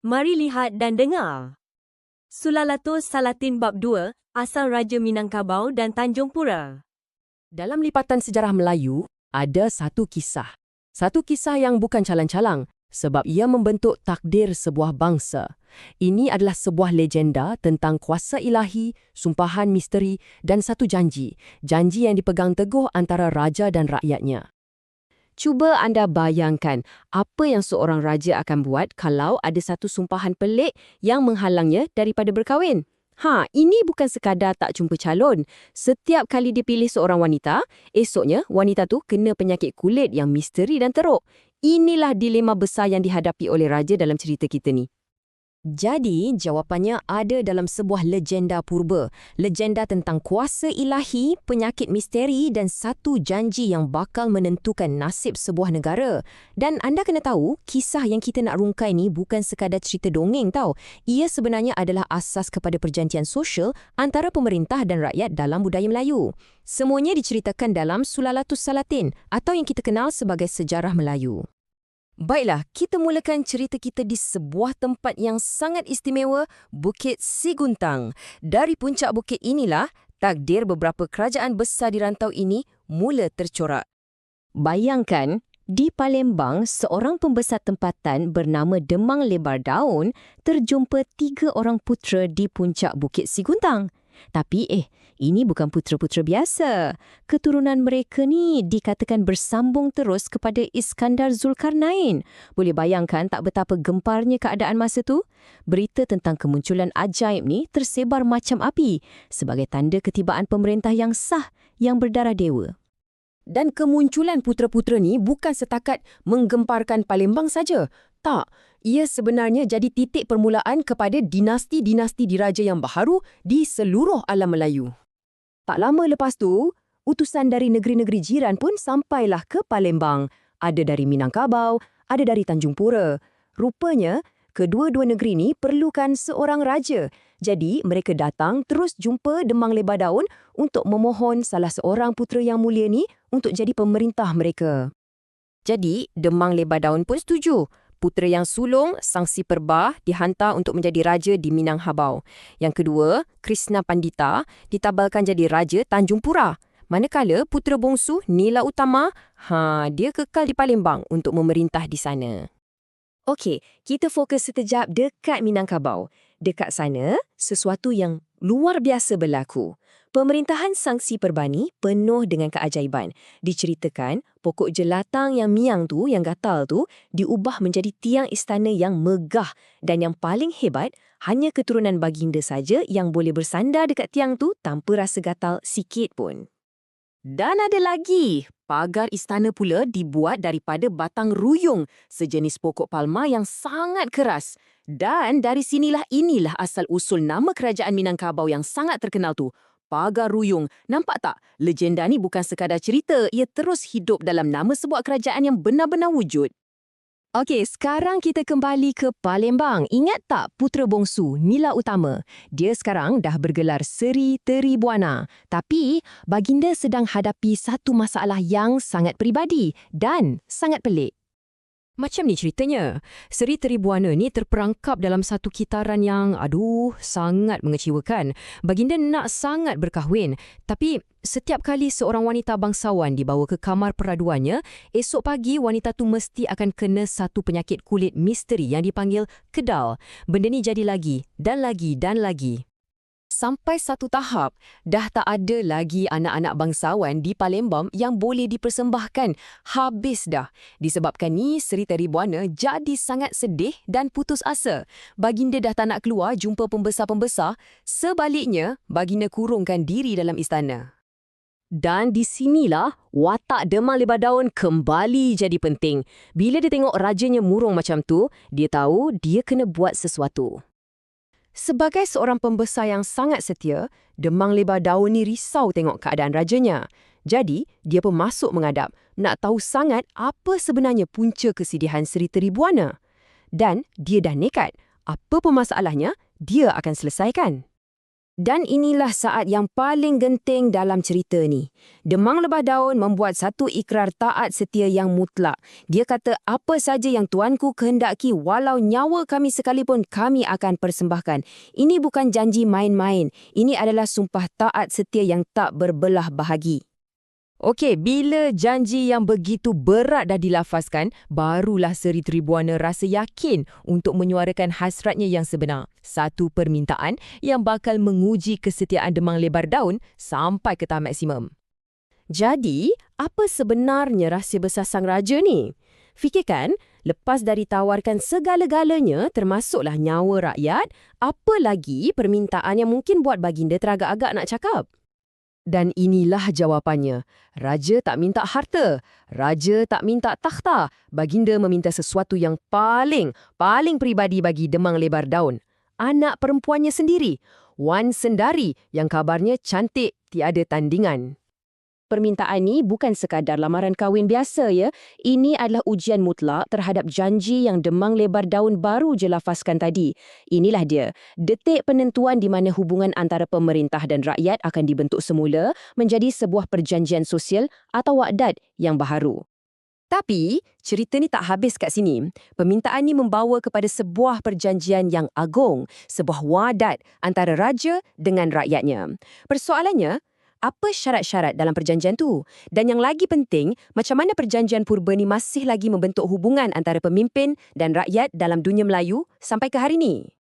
Mari lihat dan dengar. Sulalatus Salatin Bab 2, Asal Raja Minangkabau dan Tanjung Pura. Dalam lipatan sejarah Melayu, ada satu kisah. Satu kisah yang bukan calang-calang sebab ia membentuk takdir sebuah bangsa. Ini adalah sebuah legenda tentang kuasa ilahi, sumpahan misteri dan satu janji. Janji yang dipegang teguh antara raja dan rakyatnya. Cuba anda bayangkan apa yang seorang raja akan buat kalau ada satu sumpahan pelik yang menghalangnya daripada berkahwin. Ha, ini bukan sekadar tak jumpa calon. Setiap kali dipilih seorang wanita, esoknya wanita tu kena penyakit kulit yang misteri dan teruk. Inilah dilema besar yang dihadapi oleh raja dalam cerita kita ni. Jadi, jawapannya ada dalam sebuah legenda purba. Legenda tentang kuasa ilahi, penyakit misteri dan satu janji yang bakal menentukan nasib sebuah negara. Dan anda kena tahu, kisah yang kita nak rungkai ni bukan sekadar cerita dongeng tau. Ia sebenarnya adalah asas kepada perjanjian sosial antara pemerintah dan rakyat dalam budaya Melayu. Semuanya diceritakan dalam Sulalatus Salatin atau yang kita kenal sebagai sejarah Melayu. Baiklah, kita mulakan cerita kita di sebuah tempat yang sangat istimewa, Bukit Siguntang. Dari puncak bukit inilah, takdir beberapa kerajaan besar di rantau ini mula tercorak. Bayangkan, di Palembang, seorang pembesar tempatan bernama Demang Lebar Daun terjumpa tiga orang putera di puncak Bukit Siguntang. Tapi eh, ini bukan putera-putera biasa. Keturunan mereka ni dikatakan bersambung terus kepada Iskandar Zulkarnain. Boleh bayangkan tak betapa gemparnya keadaan masa tu? Berita tentang kemunculan ajaib ni tersebar macam api sebagai tanda ketibaan pemerintah yang sah yang berdarah dewa. Dan kemunculan putera-putera ni bukan setakat menggemparkan Palembang saja. Tak, ia sebenarnya jadi titik permulaan kepada dinasti-dinasti diraja yang baharu di seluruh alam Melayu. Tak lama lepas tu, utusan dari negeri-negeri jiran pun sampailah ke Palembang. Ada dari Minangkabau, ada dari Tanjung Pura. Rupanya, kedua-dua negeri ni perlukan seorang raja. Jadi, mereka datang terus jumpa Demang Lebar Daun untuk memohon salah seorang putera yang mulia ni untuk jadi pemerintah mereka. Jadi, Demang Lebar Daun pun setuju putera yang sulung, Sang Si Perbah, dihantar untuk menjadi raja di Minanghabau. Yang kedua, Krishna Pandita, ditabalkan jadi raja Tanjung Pura. Manakala putera bongsu, Nila Utama, ha, dia kekal di Palembang untuk memerintah di sana. Okey, kita fokus sekejap dekat Minangkabau. Dekat sana, sesuatu yang luar biasa berlaku. Pemerintahan Sangsi Perbani penuh dengan keajaiban. Diceritakan, pokok jelatang yang miang tu, yang gatal tu, diubah menjadi tiang istana yang megah. Dan yang paling hebat, hanya keturunan baginda saja yang boleh bersandar dekat tiang tu tanpa rasa gatal sikit pun. Dan ada lagi, pagar istana pula dibuat daripada batang ruyung, sejenis pokok palma yang sangat keras. Dan dari sinilah inilah asal-usul nama kerajaan Minangkabau yang sangat terkenal tu, Pagar Ruyung. Nampak tak? Legenda ni bukan sekadar cerita, ia terus hidup dalam nama sebuah kerajaan yang benar-benar wujud. Okey, sekarang kita kembali ke Palembang. Ingat tak putera bongsu Nila Utama? Dia sekarang dah bergelar Seri Teri Buana. Tapi baginda sedang hadapi satu masalah yang sangat peribadi dan sangat pelik. Macam ni ceritanya. Seri Teribuana ni terperangkap dalam satu kitaran yang, aduh, sangat mengecewakan. Baginda nak sangat berkahwin. Tapi setiap kali seorang wanita bangsawan dibawa ke kamar peraduannya, esok pagi wanita tu mesti akan kena satu penyakit kulit misteri yang dipanggil kedal. Benda ni jadi lagi dan lagi dan lagi sampai satu tahap dah tak ada lagi anak-anak bangsawan di Palembang yang boleh dipersembahkan. Habis dah. Disebabkan ni Seri Teribuana jadi sangat sedih dan putus asa. Baginda dah tak nak keluar jumpa pembesar-pembesar. Sebaliknya, baginda kurungkan diri dalam istana. Dan di sinilah watak Demang Lebar Daun kembali jadi penting. Bila dia tengok rajanya murung macam tu, dia tahu dia kena buat sesuatu. Sebagai seorang pembesar yang sangat setia, Demang Lebar Daun ni risau tengok keadaan rajanya. Jadi, dia pun masuk mengadap, nak tahu sangat apa sebenarnya punca kesedihan Seri Teribuana. Dan dia dah nekat, apa pun masalahnya, dia akan selesaikan. Dan inilah saat yang paling genting dalam cerita ni. Demang Lebah Daun membuat satu ikrar taat setia yang mutlak. Dia kata apa saja yang tuanku kehendaki walau nyawa kami sekalipun kami akan persembahkan. Ini bukan janji main-main. Ini adalah sumpah taat setia yang tak berbelah bahagi. Okey, bila janji yang begitu berat dah dilafazkan, barulah Seri Tribuana rasa yakin untuk menyuarakan hasratnya yang sebenar. Satu permintaan yang bakal menguji kesetiaan Demang Lebar Daun sampai ke tahap maksimum. Jadi, apa sebenarnya rahsia besar sang raja ni? Fikirkan, lepas dari tawarkan segala-galanya termasuklah nyawa rakyat, apa lagi permintaan yang mungkin buat baginda teragak-agak nak cakap? Dan inilah jawapannya. Raja tak minta harta. Raja tak minta takhta. Baginda meminta sesuatu yang paling, paling peribadi bagi Demang Lebar Daun. Anak perempuannya sendiri. Wan Sendari yang kabarnya cantik tiada tandingan. Permintaan ini bukan sekadar lamaran kahwin biasa ya. Ini adalah ujian mutlak terhadap janji yang demang lebar daun baru je lafazkan tadi. Inilah dia, detik penentuan di mana hubungan antara pemerintah dan rakyat akan dibentuk semula menjadi sebuah perjanjian sosial atau wakdat yang baharu. Tapi, cerita ni tak habis kat sini. Permintaan ni membawa kepada sebuah perjanjian yang agung, sebuah wadat antara raja dengan rakyatnya. Persoalannya, apa syarat-syarat dalam perjanjian tu? Dan yang lagi penting, macam mana perjanjian purba ni masih lagi membentuk hubungan antara pemimpin dan rakyat dalam dunia Melayu sampai ke hari ni?